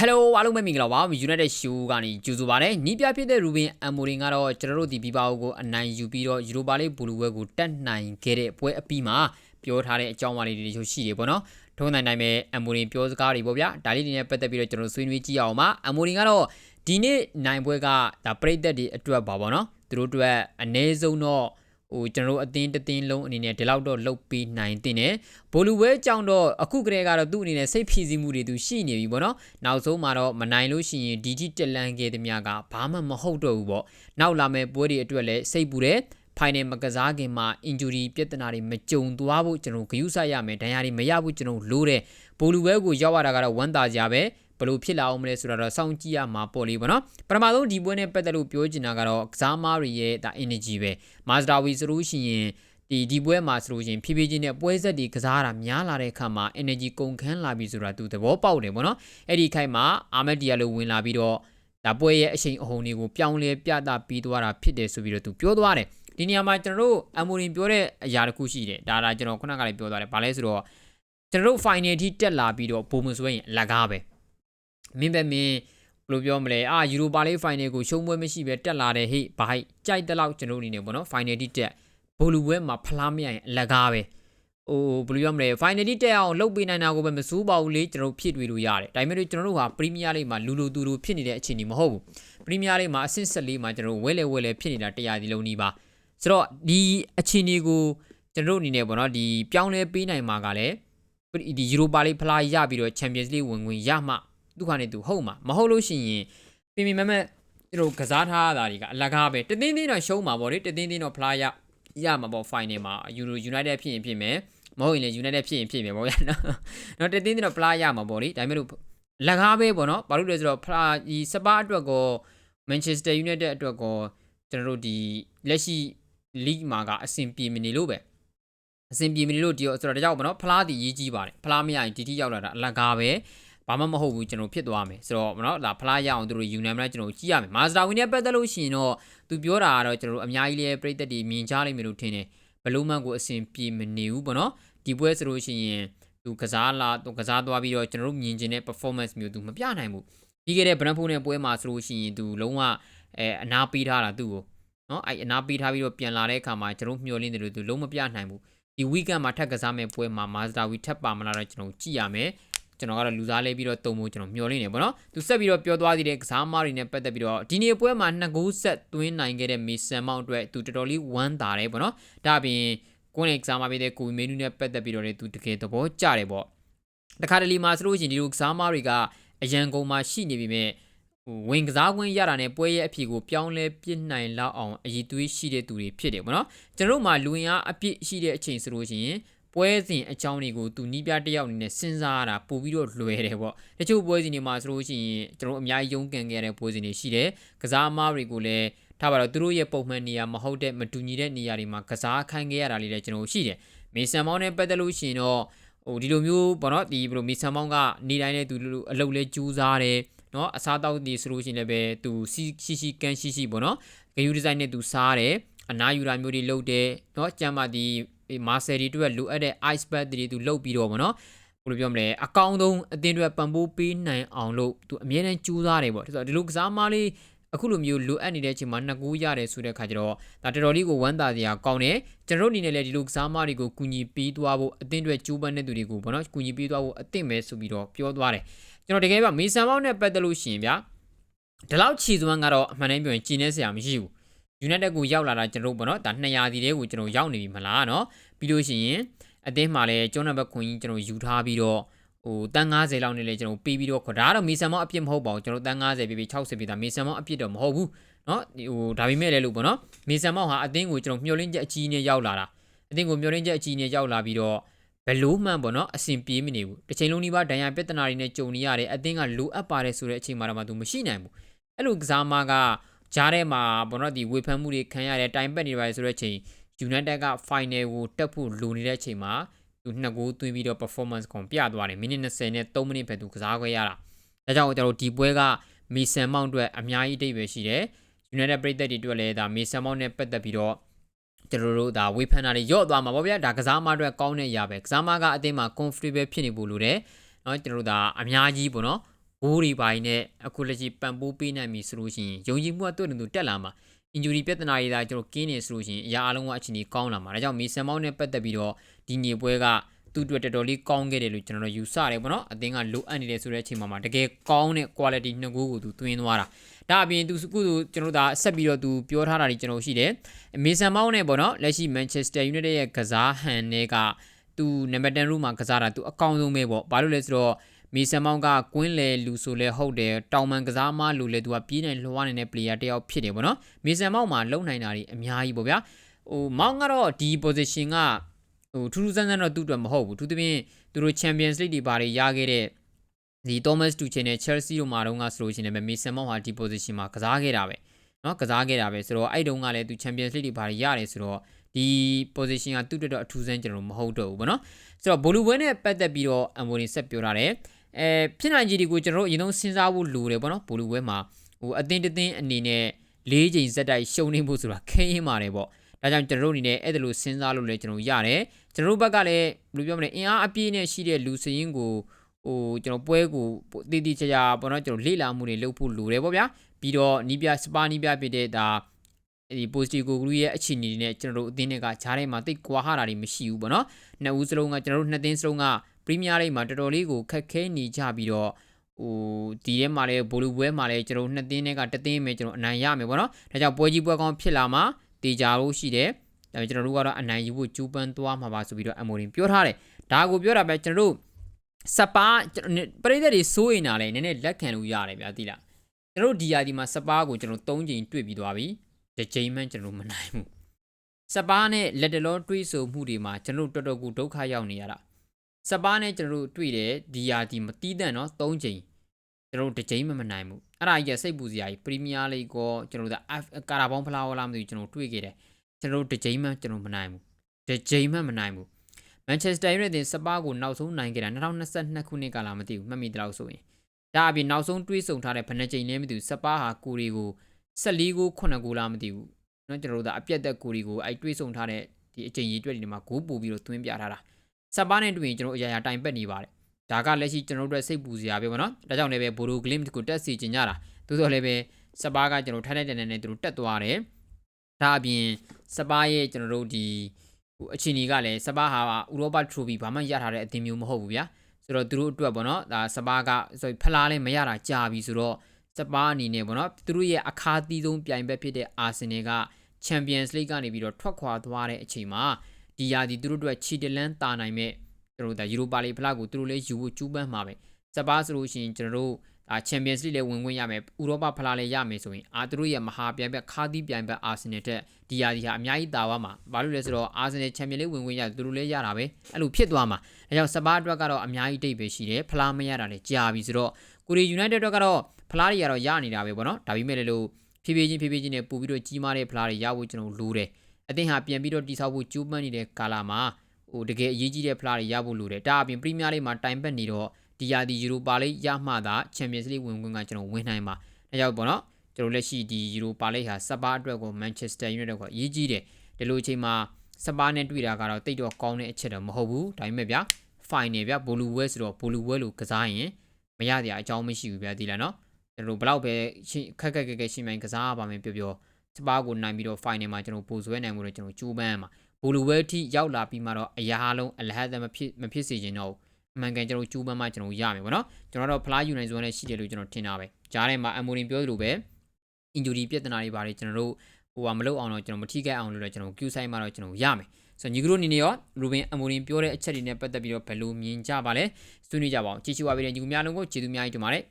Hello အားလုံးပဲမင်္ဂလာပါ United Show ကနေကြိုဆိုပါရစေ။ညီပြဖြစ်တဲ့ Ruben Amorim ကတော့ကျွန်တော်တို့ဒီဘီဘာကိုအနိုင်ယူပြီးတော့ Europa League ဘူလူဝဲကိုတက်နိုင်ခဲ့တဲ့ပွဲအပြီးမှာပြောထားတဲ့အကြောင်းအရာလေးတွေရှိတယ်ပေါ့နော်။ထုံးနိုင်နိုင်မဲ့ Amorim ပြောစကားတွေပေါ့ဗျာ။ဒါလေးတွေနဲ့ပတ်သက်ပြီးတော့ကျွန်တော်ဆွေးနွေးကြည့်အောင်ပါ။ Amorim ကတော့ဒီနေ့နိုင်ပွဲကဒါပြိသက်တွေအတွက်ပါပေါ့နော်။သူတို့အတွက်အနည်းဆုံးတော့ ဟိုကျွန်တော်တို့အတင်းတတင်းလုံးအနေနဲ့ဒီလောက်တော့လုတ်ပြီးနိုင်တင်တယ်ဘိုလူဝဲကြောင့်တော့အခုကလေးကတော့သူ့အနေနဲ့စိတ်ဖြီးစီးမှုတွေသူရှိနေပြီပေါ့နော်နောက်ဆုံးမှာတော့မနိုင်လို့ရှိရင်ဒီကြီးတက်လန်းခဲ့တဲ့မြကဘာမှမဟုတ်တော့ဘူးပေါ့နောက်လာမယ့်ပွဲတွေအတွက်လည်းစိတ်ပူတယ်ဖိုင်နယ်မကစားခင်မှာ injury ပြဿနာတွေမကြုံသွားဖို့ကျွန်တော်ဂရုစိုက်ရမယ်ဒဏ်ရာတွေမရဘူးကျွန်တော်လိုတဲ့ဘိုလူဝဲကိုရောက်ရတာကတော့ဝမ်းသာကြပဲ ဘလို့ဖြစ်လာအောင်မလဲဆိုတော့စောင့်ကြည့်ရမှာပေါ့လေပေါ့နော်ပထမဆုံးဒီပွဲနဲ့ပတ်သက်လို့ပြောချင်တာကတော့ကစားမားတွေရဲ့ဒါ energy ပဲမာစတာဝီဆိုလို့ရှိရင်ဒီဒီပွဲမှာဆိုလို့ရှိရင်ဖြည်းဖြည်းချင်းနဲ့ပွဲဆက်တွေကစားတာများလာတဲ့အခါမှာ energy ကုန်ခန်းလာပြီဆိုတာသူသဘောပေါက်တယ်ပေါ့နော်အဲ့ဒီခိုက်မှာအာမက်ဒီယာလိုဝင်လာပြီးတော့ဒါပွဲရဲ့အချိန်အဟုန်တွေကိုပြောင်းလဲပြသပြီးသွားတာဖြစ်တယ်ဆိုပြီးတော့သူပြောသွားတယ်ဒီနေရာမှာကျွန်တော်တို့အမိုရင်ပြောတဲ့အရာတစ်ခုရှိတယ်ဒါဒါကျွန်တော်ခုနကလည်းပြောသွားတယ်ဘာလဲဆိုတော့ကျွန်တော်တို့ final ထိတက်လာပြီးတော့ပုံမှန်ဆိုရင်လက်ကားပဲ မင်းပဲမင်းဘယ်လိုပြောမလဲအာယူရိုပါလေးဖိုင်နယ်ကိုရှုံးပွဲမရှိပဲတက်လာတယ်ဟိဘာဟိကြိုက်တဲ့လောက်ကျွန်တော်အနေနဲ့ပေါ့နော်ဖိုင်နယ်တိတက်ဘိုလူပွဲမှာဖလားမရရင်အလကားပဲဟိုဘယ်လိုပြောမလဲဖိုင်နယ်တိတက်အောင်လှုပ်ပေးနိုင်တာကိုပဲမစိုးပါဘူးလေကျွန်တော်ဖြစ်တွေ့လို့ရတယ်ဒါပေမဲ့ကျွန်တော်တို့ဟာပရီးမီးယားလိမှာလူလူတူတူဖြစ်နေတဲ့အခြေအနေမဟုတ်ဘူးပရီးမီးယားလိမှာအဆင့်၁၄မှာကျွန်တော်ဝဲလဲဝဲလဲဖြစ်နေတာတရားဒီလုံးနီးပါဆိုတော့ဒီအခြေအနေကိုကျွန်တော်တို့အနေနဲ့ပေါ့နော်ဒီပြောင်းလဲပေးနိုင်မှာကလည်းဒီယူရိုပါလိဖလားရပြီးတော့ချန်ပီယံစ်လိဝင်ဝင်ရမှ သူခါနေသူဟုတ်မှာမဟုတ်လို့ရှိရင်ပြင်းပြင်းမမကျွန်တော်ကစားထားတာတွေကအလကားပဲတသိန်းသိန်းတော့ရှုံးမှာပေါ့လေတသိန်းသိန်းတော့ဖလားရရမှာပေါ့ final မှာ Euro United ဖြစ်ရင်ဖြစ်မယ်မဟုတ်ရင်လည်း United ဖြစ်ရင်ဖြစ်မယ်ပေါ့ဗျာနော်တော့တသိန်းသိန်းတော့ဖလားရမှာပေါ့လေဒါပေမဲ့လို့လကားပဲပေါ့နော်ဘာလို့လဲဆိုတော့ဖလားဒီစပါအတွက်ကော Manchester United အတွက်ကောကျွန်တော်တို့ဒီလက်ရှိ league မှာကအဆင်ပြေမနေလို့ပဲအဆင်ပြေမနေလို့ဒီဆိုတော့ဒါကြောင့်ပေါ့နော်ဖလားတီရေးကြီးပါတယ်ဖလားမရရင်ဒီတိရောက်လာတာအလကားပဲ ဘာမှမဟုတ်ဘူးကျွန်တော်ဖြစ်သွားမယ်ဆိုတော့နော်ဒါဖလားရအောင်သူတို့ယူနိုင်မလားကျွန်တော်ကြည့်ရမယ်မာစတာဝင်းနဲ့ပတ်သက်လို့ရှိရင်တော့သူပြောတာကတော့ကျွန်တော်အများကြီးလေးပြည့်သက်တည်မြင်ကြလိမ့်မယ်လို့ထင်တယ်ဘလုံးမန်ကိုအစဉ်ပြေမနေဘူးပေါ့နော်ဒီပွဲဆိုလို့ရှိရင်သူကစားလာသူကစားသွားပြီးတော့ကျွန်တော်တို့မြင်ကျင်တဲ့ performance မျိုးသူမပြနိုင်ဘူးပြီးခဲ့တဲ့ Brentford နဲ့ပွဲမှာဆိုလို့ရှိရင်သူလုံးဝအဲအနာပေးထားတာသူ့ကိုနော်အဲအနာပေးထားပြီးတော့ပြန်လာတဲ့အခါမှာကျွန်တော်မျှော်လင့်တယ်လို့သူလုံးမပြနိုင်ဘူးဒီ weekend မှာထပ်ကစားမယ့်ပွဲမှာ Mazda ဝီထပ်ပါမလားတော့ကျွန်တော်ကြည့်ရမယ် ကျွန်တော်ကတော့လူစားလဲပြီးတော့တုံဖို့ကျွန်တော်မျှော်လင့်နေပေါ့နော်သူဆက်ပြီးတော့ပြောသွားသေးတဲ့ကစားမတွေနဲ့ပတ်သက်ပြီးတော့ဒီနေ့ပွဲမှာနှစ်ဂိုးဆက်သွင်းနိုင်ခဲ့တဲ့မီဆန်မောင်အတွက်သူတော်တော်လေးဝမ်းသာတယ်ပေါ့နော်ဒါအပြင်ကိုယ်နဲ့ကစားမပေးတဲ့ကိုမင်းနူးနဲ့ပတ်သက်ပြီးတော့လေသူတကယ်သဘောကျတယ်ပေါ့တခါတလေမှာဆိုလို့ရှိရင်ဒီလိုကစားမတွေကအရန်ကုန်မှာရှိနေပြီမဲ့ဝင်ကစားခွင့်ရတာနဲ့ပွဲရဲ့အဖြေကိုပြောင်းလဲပြစ်နိုင်လောက်အောင်အည်သွေးရှိတဲ့သူတွေဖြစ်တယ်ပေါ့နော်ကျွန်တော်တို့မှာလူဝင်အားအပြစ်ရှိတဲ့အချိန်ဆိုလို့ရှိရင် ပွဲစဉ်အကြောင်းတွေကိုသူနီးပြတယောက်အနေနဲ့စဉ်းစားရတာပို့ပြီးတော့လွယ်တယ်ပေါ့တချို့ပွဲစဉ်တွေမှာဆိုလို့ရှိရင်ကျွန်တော်အများကြီးရုန်းကန်ခဲ့ရတဲ့ပွဲစဉ်တွေရှိတယ်ကစားမားတွေကိုလည်းထားပါတော့သူတို့ရဲ့ပုံမှန်နေရာမဟုတ်တဲ့မတူညီတဲ့နေရာတွေမှာကစားခိုင်းခဲ့ရတာလေးလည်းကျွန်တော်ရှိတယ်မေဆန်မောင်းနဲ့ပတ်သက်လို့ရှိရင်တော့ဟိုဒီလိုမျိုးပေါ့နော်ဒီဘယ်လိုမေဆန်မောင်းကနေတိုင်းနဲ့သူအလုပ်လဲကြိုးစားတယ်နော်အစားတောက်တည်ဆိုလို့ရှိရင်လည်းပဲသူစီရှိရှိကန်ရှိရှိပေါ့နော်ဂယူဒီဇိုင်းနဲ့သူစားတယ်အနာယူရာမျိုးတွေလုပ်တယ်နော်ကြမ်းပါဒီ မာဆယ်ဒီတို့လိုအပ်တဲ့ ice bath တွေသူလုပ်ပြီးတော့ဗောနော်ဘယ်လိုပြောမလဲအကောင်းဆုံးအတင်းတွေပံ့ပိုးပေးနိုင်အောင်လို့သူအမြဲတမ်းကြိုးစားတယ်ဗောဒါဆိုဒီလိုကစားမလေးအခုလိုမျိုးလိုအပ်နေတဲ့အချိန်မှာနှစ်ကူးရတယ်ဆိုတဲ့ခါကျတော့ဒါတော်တော်လေးကိုဝမ်းသာစရာကောင်းတယ်ကျွန်တော်တို့အနေနဲ့လည်းဒီလိုကစားမတွေကိုကူညီပေးသွားဖို့အသင်းတွေကြိုးပမ်းတဲ့သူတွေကိုဗောနော်ကူညီပေးသွားဖို့အသင့်ပဲဆိုပြီးတော့ပြောသွားတယ်ကျွန်တော်တကယ်ပြမေဆန်မောင်းနဲ့ပတ်သက်လို့ရှိရင်ဗျာဒီလောက်ခြေစွမ်းကတော့အမှန်တမ်းပြောရင်ကျင်းနေစရာမရှိဘူး United ကိုရောက်လာတာကျွန်တော်တို့ပေါ့နော်ဒါ200စီတဲကိုကျွန်တော်ရောက်နေပြီမလားเนาะပြီးလို့ရှိရင်အသင်းမှာလည်းကျောင်းနံပါတ်ခွန်ကြီးကျွန်တော်ယူထားပြီးတော့ဟိုတန်း90လောက်နဲ့လည်းကျွန်တော်ပေးပြီးတော့ခေါ်ဒါကတော့မီဆန်မောအပြစ်မဟုတ်ပါဘူးကျွန်တော်တန်း90ပေးပြီး60ပေးတာမီဆန်မောအပြစ်တော့မဟုတ်ဘူးเนาะဟိုဒါပေမဲ့လည်းလို့ပေါ့နော်မီဆန်မောဟာအသင်းကိုကျွန်တော်မျှော်လင့်ချက်အကြီးနဲ့ရောက်လာတာအသင်းကိုမျှော်လင့်ချက်အကြီးနဲ့ရောက်လာပြီးတော့ဘယ်လို့မှန်ပေါ့နော်အဆင်ပြေမနေဘူးတစ်ချိန်လုံးဒီပါဒဏ်ရာပြဿနာတွေနဲ့ကြုံနေရတယ်အသင်းကလိုအပ်ပါတယ်ဆိုတဲ့အချိန်မှာတော့မှသူမရှိနိုင်ဘူးအဲ့လိုကစားမက ကြားထဲမှာဘောနော်ဒီဝေဖန်မှုတွေခံရတဲ့တိုင်ပက်နေပါဆိုတဲ့အချိန် United က final ကိုတက်ဖို့လိုနေတဲ့အချိန်မှာသူနှစ်ဂိုးသွင်းပြီးတော့ performance ကိုပြသွားတယ်မိနစ်20နဲ့3မိနစ်ပဲသူကစားခွဲရတာဒါကြောင့်ကျွန်တော်ဒီပွဲကမီဆန်မောင်းအတွက်အများကြီးအတိတ်ပဲရှိတယ် United ပြည်သက်တွေအတွက်လည်းဒါမီဆန်မောင်းနဲ့ပတ်သက်ပြီးတော့ကျွန်တော်တို့ဒါဝေဖန်တာတွေရော့သွားမှာပေါ့ဗျာဒါကစားမအတွက်ကောင်းတဲ့အရာပဲကစားမကအသင်းမှာ comfortable ဖြစ်နေဖို့လိုတယ်เนาะကျွန်တော်တို့ဒါအများကြီးပေါ့နော် ဘိုးတွေပိုင်းနဲ့အခုလက်ရှိပံပိုးပေးနိုင်ပြီဆိုလို့ရှိရင်ယုံကြည်မှုကတွေ့တယ်သူတက်လာမှာ injury ပြဿနာတွေဒါကျွန်တော်ကင်းနေဆိုလို့ရှိရင်အရာအလုံးကအခြေအနေကောင်းလာမှာဒါကြောင့်မီဆန်မောင်းနဲ့ပတ်သက်ပြီးတော့ဒီညီပွဲကသူ့အတွက်တော်တော်လေးကောင်းခဲ့တယ်လို့ကျွန်တော်တို့ယူဆတယ်ပေါ့နော်အသင်းကလိုအပ်နေတယ်ဆိုတဲ့အချိန်မှာတကယ်ကောင်းတဲ့ quality နှစ်ခုကိုသူသွင်းသွားတာဒါအပြင်သူကုသူကျွန်တော်တို့ဒါဆက်ပြီးတော့သူပြောထားတာတွေကျွန်တော်ရှိတယ်မီဆန်မောင်းနဲ့ပေါ့နော်လက်ရှိ Manchester United ရဲ့ကစားဟန်တွေကသူနံပါတ်10 room မှာကစားတာသူအကောင်းဆုံးပဲပေါ့ဘာလို့လဲဆိုတော့ မီဆန်မောင်းကကွင်းလေလူဆိုလဲဟုတ်တယ်တောင်မန်ကစားမလူလဲသူကပြေးနိုင်လွှားနေတဲ့ player တယောက်ဖြစ်တယ်ပေါ့နော်မီဆန်မောင်းမှာလုံနိုင်တာတွေအများကြီးပေါ့ဗျာဟိုမောင်းကတော့ဒီ position ကဟိုထူးထူးဆန်းဆန်းတော့သူ့အတွက်မဟုတ်ဘူးသူတပြင်းသူတို့ Champions League တွေဘာတွေရခဲ့တဲ့ဒီ Thomas Tuchel နဲ့ Chelsea တို့မှာတော့ငါဆိုလို့ရှိရင်လည်း Mason Mount ဟာဒီ position မှာကစားခဲ့တာပဲเนาะကစားခဲ့တာပဲဆိုတော့အဲ့တုန်းကလည်းသူ Champions League တွေဘာတွေရတယ်ဆိုတော့ဒီ position ကသူ့အတွက်တော့အထူးဆန်းကျွန်တော်မဟုတ်တော့ဘူးဗောနော်ဆိုတော့ဘိုလူဘွဲနဲ့ပတ်သက်ပြီးတော့အမ်ဘိုနီဆက်ပြောထားတယ် အဲဖြစ်နိုင်ကြီးတွေကိုကျွန်တော်တို့အရင်ဆုံးစဉ်းစားဖို့လိုတယ်ဗောနော်ဘိုလူဘွဲမှာဟိုအသင်းတစ်သင်းအနေနဲ့၄ချိန်ဇက်တိုက်ရှုံနေဖို့ဆိုတာခဲရင်ပါတယ်ဗောဒါကြောင့်ကျွန်တော်တို့အနေနဲ့အဲ့ဒါလိုစဉ်းစားလို့လည်းကျွန်တော်ရတယ်ကျွန်တော်တို့ဘက်ကလည်းဘယ်လိုပြောမလဲအင်အားအပြည့်နဲ့ရှိတဲ့လူစရင်ကိုဟိုကျွန်တော်ပွဲကိုတည်တည်ချာချာပေါ့နော်ကျွန်တော်လေ့လာမှုတွေလုပ်ဖို့လိုတယ်ဗောဗျာပြီးတော့နီးပြစပါနီးပြဖြစ်တဲ့ဒါဒီ positive ကိုဂရုရဲ့အခြေအနေတွေနဲ့ကျွန်တော်တို့အသင်းတွေကဂျားထဲမှာတိတ်ကွာဟတာတွေမရှိဘူးပေါ့နော်နှစ်ဦးစလုံးကကျွန်တော်တို့နှစ်သင်းစလုံးက ပရီးမီးယားလိဂ်မှာတော်တော်လေးကိုခက်ခဲနေကြပြီးတော့ဟိုဒီထဲမှာလည်းဘိုလူပွဲမှာလည်းကျွန်တော်နှစ်သင်းတွေကတစ်သင်းပဲကျွန်တော်အနိုင်ရမယ်ပေါ့နော်ဒါကြောင့်ပွဲကြီးပွဲကောင်းဖြစ်လာမှာတေချာလို့ရှိတယ်ဒါပေမဲ့ကျွန်တော်တို့ကတော့အနိုင်ယူဖို့ကြိုးပမ်းသွားမှာပါဆိုပြီးတော့အမိုရင်ပြောထားတယ်ဒါကိုပြောတာပဲကျွန်တော်တို့စပါပရိသတ်တွေစိုးရင်တာလည်းနည်းနည်းလက်ခံလို့ရတယ်ဗျာသိလားကျွန်တော်တို့ဒီယာဒီမှာစပါကိုကျွန်တော်၃ချိန်တွေ့ပြီးသွားပြီတစ်ချိန်မှကျွန်တော်မနိုင်ဘူးစပါနဲ့လက်တလောတွေးဆိုမှုတွေမှာကျွန်တော်တော်တော်ကိုဒုက္ခရောက်နေရတာ စပါနဲ့ကျွန်တော်တို့တွေ့တယ်ဒီယာဒီမတီးတန့်နော်၃ချိန်ကျွန်တော်တို့တစ်ချိန်မှမနိုင်ဘူးအဲ့ဒါကြီးစိတ်ပူစရာကြီးပရီးမီးယားလိဂ်ကိုကျွန်တော်တို့ကာရာဘောင်းဖလားဝလာမသိဘူးကျွန်တော်တွေ့ခဲ့တယ်ကျွန်တော်တို့တစ်ချိန်မှကျွန်တော်မနိုင်ဘူးတစ်ချိန်မှမနိုင်ဘူးမန်ချက်စတာယူနိုက်တက်စပါကိုနောက်ဆုံးနိုင်ခဲ့တာ2022ခုနှစ်ကလာမသိဘူးမှတ်မိတယ်လို့ဆိုရင်ဒါအပြင်နောက်ဆုံးတွေးဆုံထားတဲ့ဘယ်နှချိန်လဲမသိဘူးစပါဟာကိုရီကို14ကို9ကိုလားမသိဘူးเนาะကျွန်တော်တို့ကအပြက်သက်ကိုရီကိုအဲ့တွေးဆုံထားတဲ့ဒီအချိန်ကြီးတွေ့ဒီမှာဂိုးပို့ပြီးတော့သွင်းပြထားတာ စပါနဲ့တွေ့ရင်ကျွန်တော်အရာရာတိုင်ပက်နေပါတယ်ဒါကလက်ရှိကျွန်တော်တို့အတွက်စိတ်ပူစရာပဲပေါ့နော်ဒါကြောင့်လည်းပဲဘိုဒိုဂလင်းကိုတက်စီကျင်ကြတာသို့တော်လည်းပဲစပါကကျွန်တော်ထိုက်ထိုက်တန်တန်နဲ့သူတို့တက်သွားတယ်ဒါအပြင်စပါရဲ့ကျွန်တော်တို့ဒီဟိုအချင်းကြီးကလည်းစပါဟာဥရောပထရိုဖီဘာမှရထားတဲ့အသင်းမျိုးမဟုတ်ဘူးဗျာဆိုတော့သူတို့အတွက်ပေါ့နော်ဒါစပါကဆိုဖလားလည်းမရတာကြာပြီဆိုတော့စပါအနေနဲ့ပေါ့နော်သူတို့ရဲ့အခါသီးဆုံးပြိုင်ဘက်ဖြစ်တဲ့အာဆင်နယ်က Champions League ကနေပြီးတော့ထွက်ခွာသွားတဲ့အချိန်မှာ ဒီယာဒီသူတို့အတွက်ချီတလန်းတာနိုင်မဲ့သူတို့ဒါယူရိုပါလီဖလားကိုသူတို့လည်းယူဖို့ကျူးပန်းမှာပဲစပါဆိုလို့ရှိရင်ကျွန်တော်တို့အာ Champions League လည်းဝင်ခွင့်ရမယ်ဥရောပဖလားလည်းရမယ်ဆိုရင်အာသူတို့ရဲ့မဟာပြိုင်ဘက်ခါသီးပြိုင်ဘက်အာဆင်နယ်တက်ဒီယာဒီဟာအများကြီးတာဝါမှာဘာလို့လဲဆိုတော့အာဆင်နယ် Champions League ဝင်ခွင့်ရသူတို့လည်းရတာပဲအဲ့လိုဖြစ်သွားမှာအဲကြောင့်စပါအတွက်ကတော့အများကြီးတိတ်ပဲရှိတယ်ဖလားမရတာလည်းကြာပြီဆိုတော့ကိုရီ United အတွက်ကတော့ဖလားတွေကတော့ရနေတာပဲပေါ့နော်ဒါပေမဲ့လည်းလို့ဖြည်းဖြည်းချင်းဖြည်းဖြည်းချင်းနဲ့ပို့ပြီးတော့ကြီးမားတဲ့ဖလားတွေရဖို့ကျွန်တော်လိုတယ် အသင်းဟာပြန်ပြီးတော့တိဆောက်ဖို့ကြိုးပမ်းနေတဲ့ကာလမှာဟိုတကယ်အရေးကြီးတဲ့ဖလားတွေရဖို့လိုတယ်ဒါအပြင်ပရီးမီးယားလိမှာတိုင်ပတ်နေတော့ဒီယာဒီယူရိုပါလိရမှသာချန်ပီယံစ်လိဝင်ခွင့်ကကျွန်တော်ဝင်နိုင်မှာအဲကြောင့်ပေါ့နော်ကျွန်တော်လက်ရှိဒီယူရိုပါလိဟာစပါအတွက်ကိုမန်ချက်စတာယူနိုက်တက်ကရေးကြီးတယ်ဒီလိုအချိန်မှာစပါနဲ့တွေ့တာကတော့တိတ်တော့ကောင်းတဲ့အချက်တော့မဟုတ်ဘူးဒါပေမဲ့ဗျာ final ဗျာဘိုလူဝဲဆိုတော့ဘိုလူဝဲလို့ကစားရင်မရတဲ့အကြောင်းမရှိဘူးဗျာဒီလားနော်ကျွန်တော်ဘလောက်ပဲခက်ခက်ခက်ခက်ရှင်းမိုင်းကစားပါမယ်ပြောပြော စပါကိုနိုင်ပြီးတော့ final မှာကျွန်တော်ပိုဆွဲနိုင်မှုတော့ကျွန်တော်ကြိုးပမ်းမှာဘိုလူဝဲထိရောက်လာပြီးမှတော့အရာလုံးအလဟတ်မဖြစ်မဖြစ်စေချင်တော့ဘူးအမှန်ကန်ကျွန်တော်ကျူးပန်းမှကျွန်တော်ရမယ်ပေါ့နော်ကျွန်တော်တော့ဖလားယူနိုင်စွမ်းနဲ့ရှိတယ်လို့ကျွန်တော်ထင်တာပဲကြားထဲမှာအမိုရင်ပြောသလိုပဲ injury ပြဿနာတွေပါတယ်ကျွန်တော်တို့ဟိုကမလုပ်အောင်တော့ကျွန်တော်မထိခိုက်အောင်လို့လည်းကျွန်တော် queue site မှာတော့ကျွန်တော်ရမယ်ဆိုညီကတို့အနေနဲ့ရောရူဘင်အမိုရင်ပြောတဲ့အချက်တွေနဲ့ပတ်သက်ပြီးတော့ဘယ်လိုမြင်ကြပါလဲဆွေးနွေးကြပါအောင်ကြည့်ရှုပါပေးတဲ့ညီကများလုံးကိုကျေးဇူးများကြီးတင်ပါတယ်